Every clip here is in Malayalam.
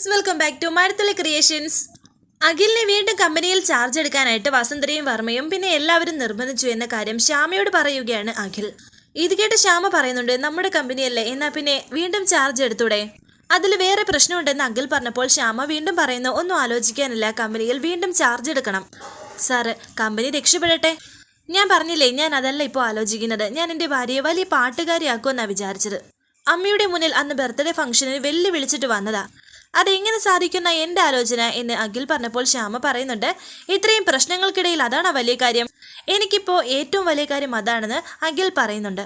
ഫ്രണ്ട്സ് വെൽക്കം ബാക്ക് ടു മരത്തിലെ ക്രിയേഷൻസ് അഖിലിനെ വീണ്ടും കമ്പനിയിൽ ചാർജ് എടുക്കാനായിട്ട് വസന്തരയും വർമ്മയും പിന്നെ എല്ലാവരും നിർബന്ധിച്ചു എന്ന കാര്യം ശ്യാമയോട് പറയുകയാണ് അഖിൽ. ഇത് കേട്ട് ശ്യാമ പറയുന്നുണ്ട് നമ്മുടെ കമ്പനിയല്ലേ എന്നാ പിന്നെ വീണ്ടും ചാർജ് എടുത്തൂടെ? അതിൽ വേറെ പ്രശ്നമുണ്ടെന്ന് അഖിൽ പറഞ്ഞപ്പോൾ ശ്യാമ വീണ്ടും പറയുന്നു ഒന്നും ആലോചിക്കാനില്ല കമ്പനിയിൽ വീണ്ടും ചാർജ് എടുക്കണം. സാറ് കമ്പനി രക്ഷപ്പെടട്ടെ? ഞാൻ പറഞ്ഞില്ലേ ഞാൻ അതല്ല ഇപ്പോൾ ആലോചിക്കുന്നത്. ഞാൻ എന്റെ ഭാര്യയെ വലിയ പാട്ടുകാരിയാക്കുമെന്നാണ് വിചാരിച്ചത്. അമ്മയുടെ മുന്നിൽ അന്ന് ബർത്ത്ഡേ ഫംഗ്ഷനിൽ വെല്ലു വിളിച്ചിട്ട് വന്നതാ. അതെങ്ങനെ സാധിക്കുന്ന എന്റെ ആലോചന എന്ന് അഖിൽ പറഞ്ഞപ്പോൾ ശ്യാമ പറയുന്നുണ്ട് ഇത്രയും പ്രശ്നങ്ങൾക്കിടയിൽ അതാണ് വലിയ കാര്യം. എനിക്കിപ്പോൾ ഏറ്റവും വലിയ കാര്യം അതാണെന്ന് അഖിൽ പറയുന്നുണ്ട്.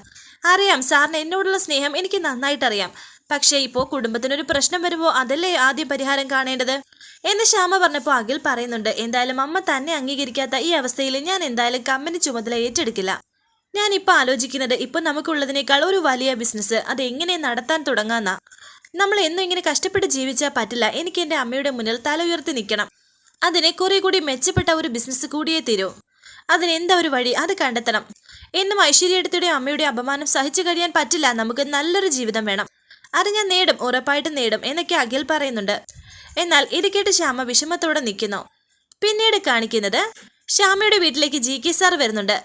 അറിയാം സാറിന് എന്നോടുള്ള സ്നേഹം എനിക്ക് നന്നായിട്ട് അറിയാം പക്ഷേ ഇപ്പോൾ കുടുംബത്തിനൊരു പ്രശ്നം വരുമ്പോൾ അതല്ലേ ആദ്യം പരിഹാരം കാണേണ്ടത്? എന്ന് ശ്യാമ പറഞ്ഞപ്പോൾ അഖിൽ പറയുന്നുണ്ട് എന്തായാലും അമ്മ തന്നെ അംഗീകരിക്കാത്ത ഈ അവസ്ഥയിൽ ഞാൻ എന്തായാലും കമ്പനി ചുമതല ഏറ്റെടുക്കില്ല. ഞാൻ ഇപ്പൊ ആലോചിക്കുന്നത് ഇപ്പൊ നമുക്കുള്ളതിനേക്കാൾ ഒരു വലിയ ബിസിനസ് അത് എങ്ങനെ നടത്താൻ തുടങ്ങാന്നാ? നമ്മൾ എന്നും ഇങ്ങനെ കഷ്ടപ്പെട്ട് ജീവിച്ചാൽ പറ്റില്ല. എനിക്ക് എന്റെ അമ്മയുടെ മുന്നിൽ തല ഉയർത്തി നിൽക്കണം. അതിനെ കുറെ കൂടി മെച്ചപ്പെട്ട ഒരു ബിസിനസ് കൂടിയേ തീരൂ. അതിനെന്താ ഒരു വഴി? അത് കണ്ടെത്തണം. എന്നും ഐശ്വര്യടുത്തിയുടെ അമ്മയുടെ അപമാനം സഹിച്ചു കഴിയാൻ പറ്റില്ല. നമുക്ക് നല്ലൊരു ജീവിതം വേണം. അത് ഞാൻ നേടും ഉറപ്പായിട്ടും നേടും എന്നൊക്കെ അഖിൽ പറയുന്നുണ്ട്. എന്നാൽ ഇത് കേട്ട് ശ്യാമ വിഷമത്തോടെ നിൽക്കുന്നു. പിന്നീട് കാണിക്കുന്നത് ശ്യാമയുടെ വീട്ടിലേക്ക് ജി കെ സാർ വരുന്നുണ്ട്.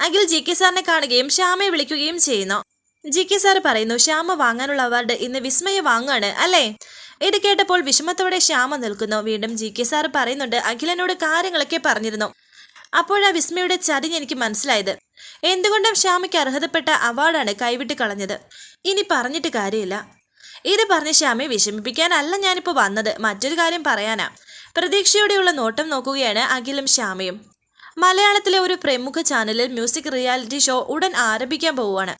അഖിൽ ജി കെ സാറിനെ കാണുകയും ശ്യാമയെ വിളിക്കുകയും ചെയ്യുന്നു. ജി കെ സാർ പറയുന്നു ശ്യാമ വാങ്ങാനുള്ള അവാർഡ് ഇന്ന് വിസ്മയ വാങ്ങാണ് അല്ലേ? ഇത് കേട്ടപ്പോൾ വിഷമത്തോടെ ശ്യാമ നിൽക്കുന്നു. വീണ്ടും ജി കെ സാർ പറയുന്നുണ്ട് അഖിലനോട് കാര്യങ്ങളൊക്കെ പറഞ്ഞിരുന്നു. അപ്പോഴാ വിസ്മയുടെ ചതിഞ്ഞ് എനിക്ക് മനസ്സിലായത്. എന്തുകൊണ്ടും ശ്യാമയ്ക്ക് അർഹതപ്പെട്ട അവാർഡാണ് കൈവിട്ട് കളഞ്ഞത്. ഇനി പറഞ്ഞിട്ട് കാര്യമില്ല. ഇത് പറഞ്ഞ് ശ്യാമയെ വിഷമിപ്പിക്കാനല്ല ഞാനിപ്പോൾ വന്നത്. മറ്റൊരു കാര്യം പറയാനാ. പ്രതീക്ഷയോടെയുള്ള നോട്ടം നോക്കുകയാണ് അഖിലും ശ്യാമയും. മലയാളത്തിലെ ഒരു പ്രമുഖ ചാനലിൽ മ്യൂസിക് റിയാലിറ്റി ഷോ ഉടൻ ആരംഭിക്കാൻ പോവുകയാണ്.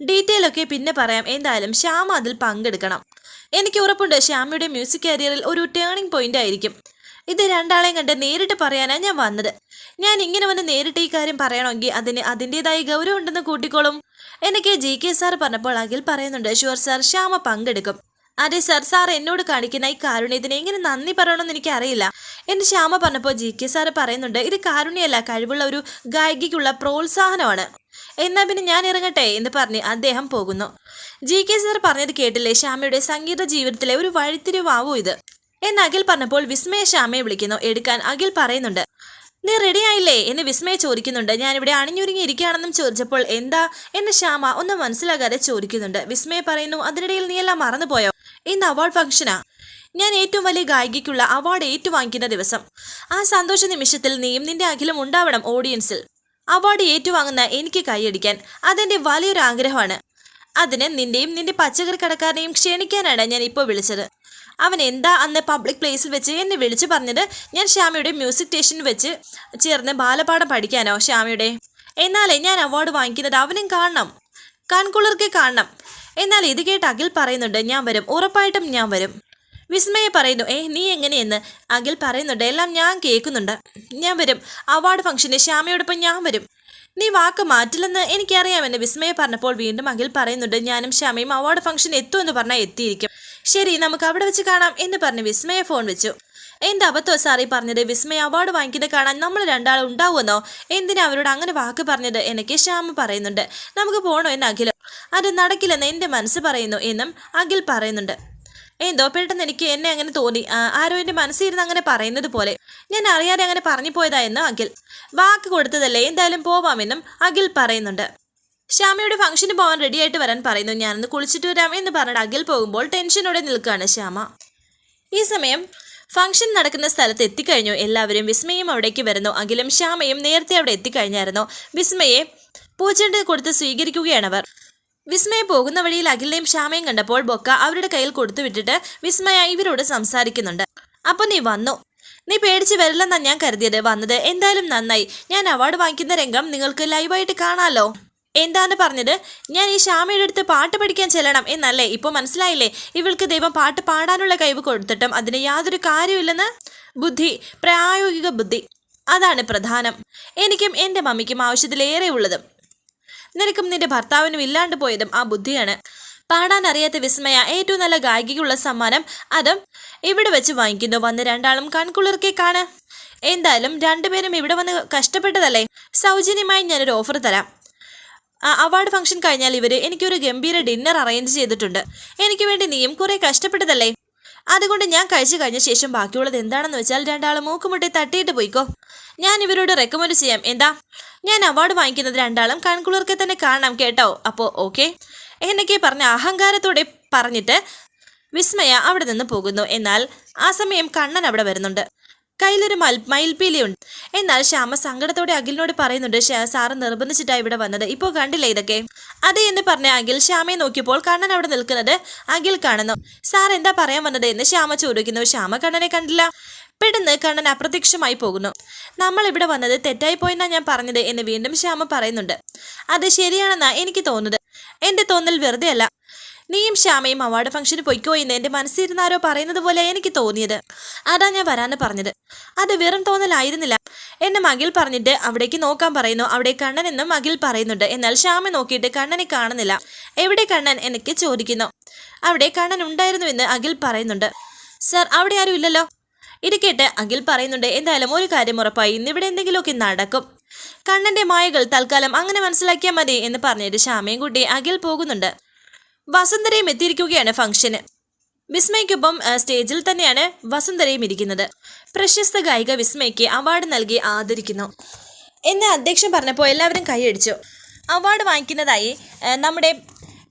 ഡീറ്റെയിൽ ഒക്കെ പിന്നെ പറയാം. എന്തായാലും ശ്യാമ അതിൽ പങ്കെടുക്കണം. എനിക്ക് ഉറപ്പുണ്ട് ശ്യാമയുടെ മ്യൂസിക് കരിയറിൽ ഒരു ടേണിംഗ് പോയിന്റ് ആയിരിക്കും. ഇത് രണ്ടാളെയും കണ്ട് നേരിട്ട് പറയാനാണ് ഞാൻ വന്നത്. ഞാൻ ഇങ്ങനെ വന്ന് നേരിട്ട് ഈ കാര്യം പറയണമെങ്കിൽ അതിന് അതിന്റെതായ ഗൗരവം ഉണ്ടെന്ന് കൂട്ടിക്കോളും. എനിക്ക് ജി കെ സാർ പറഞ്ഞപ്പോൾ അഖിൽ പറയുന്നുണ്ട് ഷുവർ സാർ ശ്യാമ പങ്കെടുക്കും. അതെ സാർ സാർ എന്നോട് കാണിക്കുന്ന ഈ കാരുണ്യത്തിന് എങ്ങനെ നന്ദി പറയണമെന്ന് എനിക്ക് അറിയില്ല എന്ന് ശ്യാമ പറഞ്ഞപ്പോൾ ജി കെ സാർ പറയുന്നുണ്ട് ഇത് കാരുണ്യല്ല കഴിവുള്ള ഒരു ഗായികയ്ക്കുള്ള പ്രോത്സാഹനമാണ്. എന്നാ പിന്നെ ഞാൻ ഇറങ്ങട്ടെ എന്ന് പറഞ്ഞ് അദ്ദേഹം പോകുന്നു. ജി കെ സർ പറഞ്ഞത് കേട്ടില്ലേ? ശ്യാമയുടെ സംഗീത ജീവിതത്തിലെ ഒരു വഴിത്തിരിവാവൂ ഇത്. എന്ന് അഖിൽ പറഞ്ഞപ്പോൾ വിസ്മയ ശ്യാമയെ വിളിക്കുന്നു. എടുക്കാൻ അഖിൽ പറയുന്നുണ്ട് നീ റെഡിയായില്ലേ എന്ന് വിസ്മയ ചോദിക്കുന്നുണ്ട്. ഞാനിവിടെ അണിഞ്ഞൊരുങ്ങി ഇരിക്കുകയാണെന്നും ചോദിച്ചപ്പോൾ എന്താ? എന്ന് ശ്യാമ ഒന്ന് മനസ്സിലാകാതെ ചോദിക്കുന്നുണ്ട്. വിസ്മയ പറയുന്നു അതിനിടയിൽ നീ എല്ലാം മറന്നുപോയോ? ഇന്ന് അവാർഡ് ഫംഗ്ഷനാ ഞാൻ ഏറ്റവും വലിയ ഗായികയ്ക്കുള്ള അവാർഡ് ഏറ്റുവാങ്ങിക്കുന്ന ദിവസം. ആ സന്തോഷ നിമിഷത്തിൽ നീയും നിന്റെ അഖിലും ഉണ്ടാവണം ഓഡിയൻസിൽ അവാർഡ് ഏറ്റുവാങ്ങുന്ന എനിക്ക് കൈയടിക്കാൻ അതെന്റെ വലിയൊരു ആഗ്രഹമാണ്. അതിന് നിന്റെയും നിന്റെ പച്ചക്കറി കടക്കാരനെയും ക്ഷണിക്കാനാണ് ഞാൻ ഇപ്പോൾ വിളിച്ചത്. അവൻ എന്താ അന്ന് പബ്ലിക് പ്ലേസിൽ വെച്ച് എന്നെ വിളിച്ചു പറഞ്ഞത് ഞാൻ ശ്യാമയുടെ മ്യൂസിക് സ്റ്റേഷനിൽ വെച്ച് ചേർന്ന് ബാലപാഠം പഠിക്കാനോ ശ്യാമയുടെ? എന്നാലേ ഞാൻ അവാർഡ് വാങ്ങിക്കുന്നത് അവനും കാണണം. കൺകുളിർക്ക് കാണണം. എന്നാൽ ഇത് കേട്ട് അഖിൽ പറയുന്നുണ്ട് ഞാൻ വരും. ഉറപ്പായിട്ടും ഞാൻ വരും. വിസ്മയ പറയുന്നു ഏ നീ എങ്ങനെയെന്ന്? അഖിൽ പറയുന്നുണ്ട് എല്ലാം ഞാൻ കേൾക്കുന്നുണ്ട്. ഞാൻ വരും. അവാർഡ് ഫംഗ്ഷന് ശ്യാമയോടൊപ്പം ഞാൻ വരും. നീ വാക്ക് മാറ്റില്ലെന്ന് എനിക്കറിയാമെന്ന് വിസ്മയ പറഞ്ഞപ്പോൾ വീണ്ടും അഖിൽ പറയുന്നുണ്ട് ഞാനും ശ്യാമയും അവാർഡ് ഫംഗ്ഷൻ എത്തുമെന്ന് പറഞ്ഞാൽ എത്തിയിരിക്കും. ശരി നമുക്ക് അവിടെ വെച്ച് കാണാം എന്ന് പറഞ്ഞ് വിസ്മയ ഫോൺ വെച്ചു. എന്റെ അബദ്ധം സാറി പറഞ്ഞത്? വിസ്മയ അവാർഡ് വാങ്ങിക്കുന്നത് കാണാൻ നമ്മൾ രണ്ടാളും ഉണ്ടാവുമെന്നോ? എന്തിനാ അവരോട് അങ്ങനെ വാക്ക് പറഞ്ഞത്? എനിക്ക് ശ്യാമ പറയുന്നുണ്ട്. നമുക്ക് പോകണോ എന്ന് അഖിൽ അത് നടക്കില്ലെന്ന് എന്റെ മനസ്സ് പറയുന്നു എന്നും അഖിൽ പറയുന്നുണ്ട്. എന്തോ പെട്ടെന്ന് എനിക്ക് എന്നെ അങ്ങനെ തോന്നി. ആരോ എന്റെ മനസ്സിരുന്ന് അങ്ങനെ പറയുന്നത് പോലെ. ഞാൻ അറിയാതെ അങ്ങനെ പറഞ്ഞു പോയതായെന്ന് അഖിൽ. വാക്ക് കൊടുത്തതല്ലേ എന്തായാലും പോവാമെന്നും അഖിൽ പറയുന്നുണ്ട്. ശ്യാമയുടെ ഫംഗ്ഷന് പോകാൻ റെഡിയായിട്ട് വരാൻ പറയുന്നു. ഞാനൊന്ന് കുളിച്ചിട്ട് വരാം എന്ന് പറഞ്ഞിട്ട് അഖിൽ പോകുമ്പോൾ ടെൻഷനോടെ നിൽക്കുകയാണ് ശ്യാമ. ഈ സമയം ഫംഗ്ഷൻ നടക്കുന്ന സ്ഥലത്ത് എത്തിക്കഴിഞ്ഞു. എല്ലാവരും വിസ്മയും അവിടേക്ക് വരുന്നു. അഖിലും ശ്യാമയും നേരത്തെ അവിടെ എത്തിക്കഴിഞ്ഞായിരുന്നു. വിസ്മയെ പൂച്ചണ്ട് കൊടുത്ത് സ്വീകരിക്കുകയാണ് അവർ. വിസ്മയ പോകുന്ന വഴിയിൽ അഖിലിനെയും ശ്യാമയും കണ്ടപ്പോൾ ബൊക്ക അവരുടെ കയ്യിൽ കൊടുത്തു വിട്ടിട്ട് വിസ്മയ ഇവരോട് സംസാരിക്കുന്നുണ്ട്. അപ്പൊ നീ വന്നു. നീ പേടിച്ച് വരില്ലെന്നാ ഞാൻ കരുതിയത്. വന്നത് എന്തായാലും നന്നായി. ഞാൻ അവാർഡ് വാങ്ങിക്കുന്ന രംഗം നിങ്ങൾക്ക് ലൈവായിട്ട് കാണാലോ. എന്താണ് പറഞ്ഞത്? ഞാൻ ഈ ശ്യാമയുടെ അടുത്ത് പാട്ട് പഠിക്കാൻ ചെല്ലണം എന്നല്ലേ? ഇപ്പോൾ മനസ്സിലായില്ലേ? ഇവൾക്ക് ദൈവം പാട്ട് പാടാനുള്ള കഴിവ് കൊടുത്തിട്ടും അതിന് യാതൊരു കാര്യമില്ലെന്ന് ബുദ്ധി. പ്രായോഗിക ബുദ്ധി. അതാണ് പ്രധാനം. എനിക്കും എന്റെ മമ്മിക്കും ആവശ്യത്തിലേറെ ഉള്ളതും. നിനക്കും നിന്റെ ഭർത്താവിനും ഇല്ലാണ്ട് പോയതും ആ ബുദ്ധിയാണ്. പാടാൻ അറിയാത്ത വിസ്മയ ഏറ്റവും നല്ല ഗായികയ്ക്കുള്ള സമ്മാനം അതും ഇവിടെ വെച്ച് വാങ്ങിക്കുന്നു. വന്ന് രണ്ടാളും കൺകുളിർക്കെ കാണ് എന്തായാലും രണ്ടുപേരും ഇവിടെ വന്ന് കഷ്ടപ്പെട്ടതല്ലേ? സൗജന്യമായി ഞാനൊരു ഓഫർ തരാം. അവാർഡ് ഫംഗ്ഷൻ കഴിഞ്ഞാൽ ഇവർ എനിക്കൊരു ഗംഭീര ഡിന്നർ അറേഞ്ച് ചെയ്തിട്ടുണ്ട്. എനിക്ക് വേണ്ടി നീയും കുറേ കഷ്ടപ്പെട്ടതല്ലേ? അതുകൊണ്ട് ഞാൻ കഴിച്ചു കഴിഞ്ഞ ശേഷം ബാക്കിയുള്ളത് എന്താണെന്ന് വെച്ചാൽ രണ്ടാളും മൂക്കുമുട്ടി തട്ടിയിട്ട് പോയിക്കോ. ഞാൻ ഇവരോട് റെക്കമെൻഡ് ചെയ്യാം. എന്താ? ഞാൻ അവാർഡ് വാങ്ങിക്കുന്നത് രണ്ടാളും കൺകുളിർക്കെ തന്നെ കാണണം കേട്ടോ. അപ്പോ ഓക്കെ എന്നൊക്കെ പറഞ്ഞ അഹങ്കാരത്തോടെ പറഞ്ഞിട്ട് വിസ്മയ അവിടെ നിന്ന് പോകുന്നു. എന്നാൽ ആ സമയം കണ്ണൻ അവിടെ വരുന്നുണ്ട്. കയ്യിലൊരു മൽ മയിൽപ്പീലിയുണ്ട്. എന്നാൽ ശ്യാമ സങ്കടത്തോടെ അഖിലിനോട് പറയുന്നുണ്ട് "ശ്യാ- സാറ് നിർബന്ധിച്ചിട്ടാണ് ഇവിടെ വന്നത്. ഇപ്പോൾ കണ്ടില്ലേ ഇതൊക്കെ? അതെ എന്ന് പറഞ്ഞ അഖിൽ ശ്യാമയെ നോക്കിയപ്പോൾ കണ്ണൻ അവിടെ നിൽക്കുന്നത് അഖിൽ കാണുന്നു. സാർ എന്താ പറയാൻ വന്നത്? എന്ന് ശ്യാമ ചോദിക്കുന്നു. ശ്യാമ കണ്ണനെ കണ്ടില്ല. പെട്ടെന്ന് കണ്ണൻ അപ്രത്യക്ഷമായി പോകുന്നു. നമ്മൾ ഇവിടെ വന്നത് തെറ്റായി പോയെന്നാ ഞാൻ പറഞ്ഞത് എന്ന് വീണ്ടും ശ്യാമ പറയുന്നുണ്ട്. അത് ശരിയാണെന്നാ എനിക്ക് തോന്നുന്നത്. എന്റെ തോന്നൽ വെറുതെ അല്ല നീയും ശ്യാമയും അവാർഡ് ഫംഗ്ഷന് പൊയ്ക്കോ എന്ന് എന്റെ മനസ്സിരുന്നാരോ പറയുന്നത് പോലെ എനിക്ക് തോന്നിയത്. അതാ ഞാൻ വരാന്ന് പറഞ്ഞത്. അത് വെറും തോന്നലായിരുന്നില്ല. എന്നെ മകിൽ പറഞ്ഞിട്ട് അവിടേക്ക് നോക്കാൻ പറയുന്നു. അവിടെ കണ്ണൻ എന്നും മകിൽ പറയുന്നുണ്ട്. എന്നാൽ ശ്യാമ നോക്കിയിട്ട് കണ്ണനെ കാണുന്നില്ല. എവിടെ കണ്ണൻ? എനിക്ക് ചോദിക്കുന്നു. അവിടെ കണ്ണൻ ഉണ്ടായിരുന്നുവെന്ന് അഖിൽ പറയുന്നുണ്ട്. സർ അവിടെ ആരും ഇല്ലല്ലോ? ഇത് കേട്ട് അഖിൽ പറയുന്നുണ്ട് എന്തായാലും ഒരു കാര്യം ഉറപ്പായി. ഇന്നിവിടെ എന്തെങ്കിലുമൊക്കെ നടക്കും. കണ്ണന്റെ മായകൾ തൽക്കാലം അങ്ങനെ മനസ്സിലാക്കിയാൽ മതി എന്ന് പറഞ്ഞിട്ട് ശ്യാമയും കൂട്ടി അഖിൽ പോകുന്നുണ്ട്. വസുന്ധരയും എത്തിയിരിക്കുകയാണ് ഫംഗ്ഷന് വിസ്മയ്ക്കൊപ്പം സ്റ്റേജിൽ തന്നെയാണ് വസുന്ധരയും ഇരിക്കുന്നത്. പ്രശസ്ത ഗായിക വിസ്മയ്ക്ക് അവാർഡ് നൽകി ആദരിക്കുന്നു. എന്ന് അധ്യക്ഷൻ പറഞ്ഞപ്പോൾ എല്ലാവരും കൈയടിച്ചു. അവാർഡ് വാങ്ങിക്കുന്നതായി നമ്മുടെ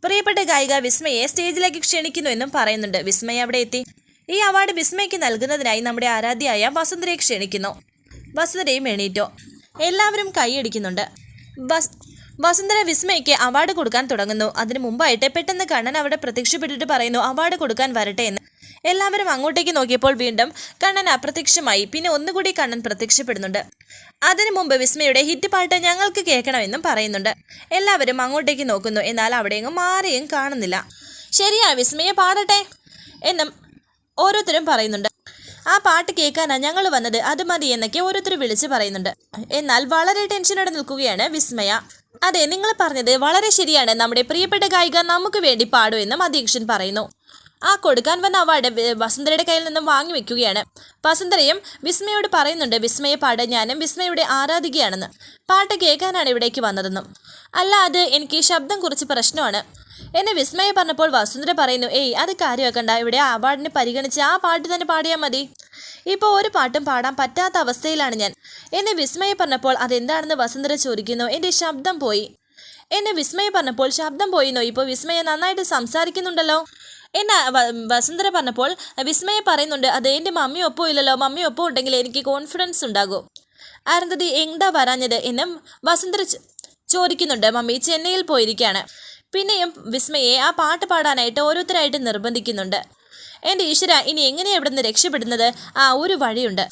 പ്രിയപ്പെട്ട ഗായിക വിസ്മയെ സ്റ്റേജിലേക്ക് ക്ഷണിക്കുന്നു എന്നും പറയുന്നുണ്ട്. വിസ്മയ അവിടെ എത്തി. ഈ അവാർഡ് വിസ്മയ്ക്ക് നൽകുന്നതിനായി നമ്മുടെ ആരാധ്യയായ വസുന്ധരയെ ക്ഷണിക്കുന്നു. വസുന്ധരയും എണീറ്റോ. എല്ലാവരും കൈയടിക്കുന്നുണ്ട്. വസ് വസുന്ധര വിസ്മയ്ക്ക് അവാർഡ് കൊടുക്കാൻ തുടങ്ങുന്നു. അതിനു മുമ്പായിട്ട് പെട്ടെന്ന് കണ്ണൻ അവിടെ പ്രത്യക്ഷപ്പെട്ടിട്ട് പറയുന്നു അവാർഡ് കൊടുക്കാൻ വരട്ടെ എന്ന്. എല്ലാവരും അങ്ങോട്ടേക്ക് നോക്കിയപ്പോൾ വീണ്ടും കണ്ണൻ അപ്രത്യക്ഷമായി. പിന്നെ ഒന്നുകൂടി കണ്ണൻ പ്രത്യക്ഷപ്പെടുന്നുണ്ട്. അതിനു മുമ്പ് വിസ്മയുടെ ഹിറ്റ് പാട്ട് ഞങ്ങൾക്ക് കേൾക്കണമെന്നും പറയുന്നുണ്ട്. എല്ലാവരും അങ്ങോട്ടേക്ക് നോക്കുന്നു. എന്നാൽ അവിടെയെങ്ങും ആരെയും കാണുന്നില്ല. ശരിയാ വിസ്മയെ പാടട്ടെ എന്നും ഓരോരുത്തരും പറയുന്നുണ്ട്. ആ പാട്ട് കേൾക്കാനാണ് ഞങ്ങൾ വന്നത്. അത് മതി എന്നൊക്കെ ഓരോരുത്തർ വിളിച്ച് പറയുന്നുണ്ട്. എന്നാൽ വളരെ ടെൻഷനോടെ നിൽക്കുകയാണ് വിസ്മയ. അതെ നിങ്ങൾ പറഞ്ഞത് വളരെ ശരിയാണ്. നമ്മുടെ പ്രിയപ്പെട്ട ഗായിക നമുക്ക് വേണ്ടി പാടൂ എന്നും അധ്യക്ഷൻ പറയുന്നു. ആ കൊടുക്കാൻ വന്ന അവാർഡ് വസുന്ധരയുടെ കയ്യിൽ നിന്നും വാങ്ങി വെക്കുകയാണ്. വസുന്ധരയും വിസ്മയോട് പറയുന്നുണ്ട് വിസ്മയെ പാട് ഞാനും വിസ്മയുടെ ആരാധികയാണെന്ന്. പാട്ട് കേൾക്കാനാണ് ഇവിടേക്ക് വന്നതെന്നും. അല്ല അത് എനിക്ക് ശബ്ദം കുറച്ച് പ്രശ്നമാണ്. എന്നെ വിസ്മയ പറഞ്ഞപ്പോൾ വസുന്ധര പറയുന്നു ഏയ് അത് കാര്യമാക്കണ്ട. ഇവിടെ അവാർഡിനെ പരിഗണിച്ച് ആ പാട്ട് തന്നെ പാടിയാൽ മതി. ഇപ്പോൾ ഒരു പാട്ടും പാടാൻ പറ്റാത്ത അവസ്ഥയിലാണ് ഞാൻ. എന്നെ വിസ്മയ പറഞ്ഞപ്പോൾ അതെന്താണെന്ന് വസന്തര ചോദിക്കുന്നു. എന്റെ ശബ്ദം പോയി. എന്നെ വിസ്മയ പറഞ്ഞപ്പോൾ ശബ്ദം പോയിന്നോ? ഇപ്പോൾ വിസ്മയ നന്നായിട്ട് സംസാരിക്കുന്നുണ്ടല്ലോ. എന്നെ വസന്തര പറഞ്ഞപ്പോൾ വിസ്മയ പറയുന്നുണ്ട് അത് എന്റെ മമ്മി ഒപ്പം ഇല്ലല്ലോ. മമ്മി ഒപ്പം ഉണ്ടെങ്കിൽ എനിക്ക് കോൺഫിഡൻസ് ഉണ്ടാകും. അരുന്ധതി എന്താ വരാഞ്ഞത് എന്നും വസുന്ധര ചോദിക്കുന്നുണ്ട്. മമ്മി ചെന്നൈയിൽ പോയിരിക്കുകയാണ് പിന്നെയും വിസ്മയെ ആ പാട്ട് പാടാനായിട്ട് ഓരോരുത്തരായിട്ട് നിർബന്ധിക്കുന്നുണ്ട്. എന്റെ ഈശ്വര ഇനി എങ്ങനെയാണ് ഇവിടെ നിന്ന് രക്ഷപ്പെടുന്നത്? ആ ഒരു വഴിയുണ്ട്.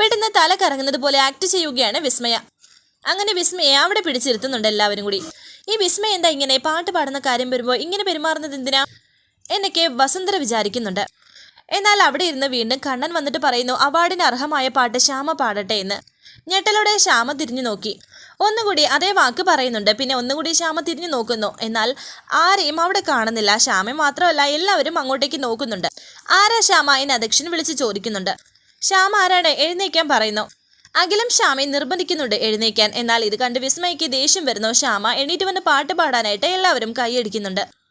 പെട്ടെന്ന് തല കറങ്ങുന്നത് പോലെ ആക്ട് ചെയ്യുകയാണ് വിസ്മയ. അങ്ങനെ വിസ്മയെ അവിടെ പിടിച്ചിരുത്തുന്നുണ്ട് എല്ലാവരും കൂടി. ഈ വിസ്മയ എന്താ ഇങ്ങനെ? പാട്ട് പാടുന്ന കാര്യം വരുമ്പോൾ ഇങ്ങനെ പെരുമാറുന്നത് എന്തിനാ? എന്നൊക്കെ വസുന്ധര വിചാരിക്കുന്നുണ്ട്. എന്നാൽ അവിടെ ഇരുന്ന് വീണ്ടും കണ്ണൻ വന്നിട്ട് പറയുന്നു അവാർഡിന് അർഹമായ പാട്ട് ശ്യാമ പാടട്ടെ എന്ന്. ഞെട്ടലോടെ ശ്യാമ തിരിഞ്ഞു നോക്കി. ഒന്നുകൂടി അതേ വാക്ക് പറയുന്നുണ്ട് പിന്നെ ഒന്നുകൂടി ശ്യാമ തിരിഞ്ഞു നോക്കുന്നു. എന്നാൽ ആരെയും അവിടെ കാണുന്നില്ല. ശ്യാമ മാത്രമല്ല എല്ലാവരും അങ്ങോട്ടേക്ക് നോക്കുന്നുണ്ട്. ആരാ ശ്യാമ? എന്ന് അധ്യക്ഷൻ വിളിച്ച് ചോദിക്കുന്നുണ്ട്. ശ്യാമ ആരാണ്? എഴുന്നേക്കാൻ പറയുന്നു. അഖിലും ശ്യാമയെ നിർബന്ധിക്കുന്നുണ്ട് എഴുന്നേക്കാൻ. എന്നാൽ ഇത് കണ്ട് വിസ്മയ്ക്ക് ദേഷ്യം വരുന്നു. ശ്യാമ എണീറ്റ് വന്ന് പാട്ട് പാടാനായിട്ട് എല്ലാവരും കൈയടിക്കുന്നുണ്ട്.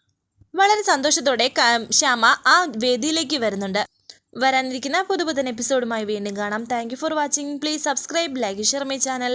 വളരെ സന്തോഷത്തോടെ ശ്യാമ ആ വേദിയിലേക്ക് വരുന്നുണ്ട്. വരാനിരിക്കുന്ന പുതുപുതൻ എപ്പിസോഡുമായി വീണ്ടും കാണാം. Thank for watching please subscribe like share my channel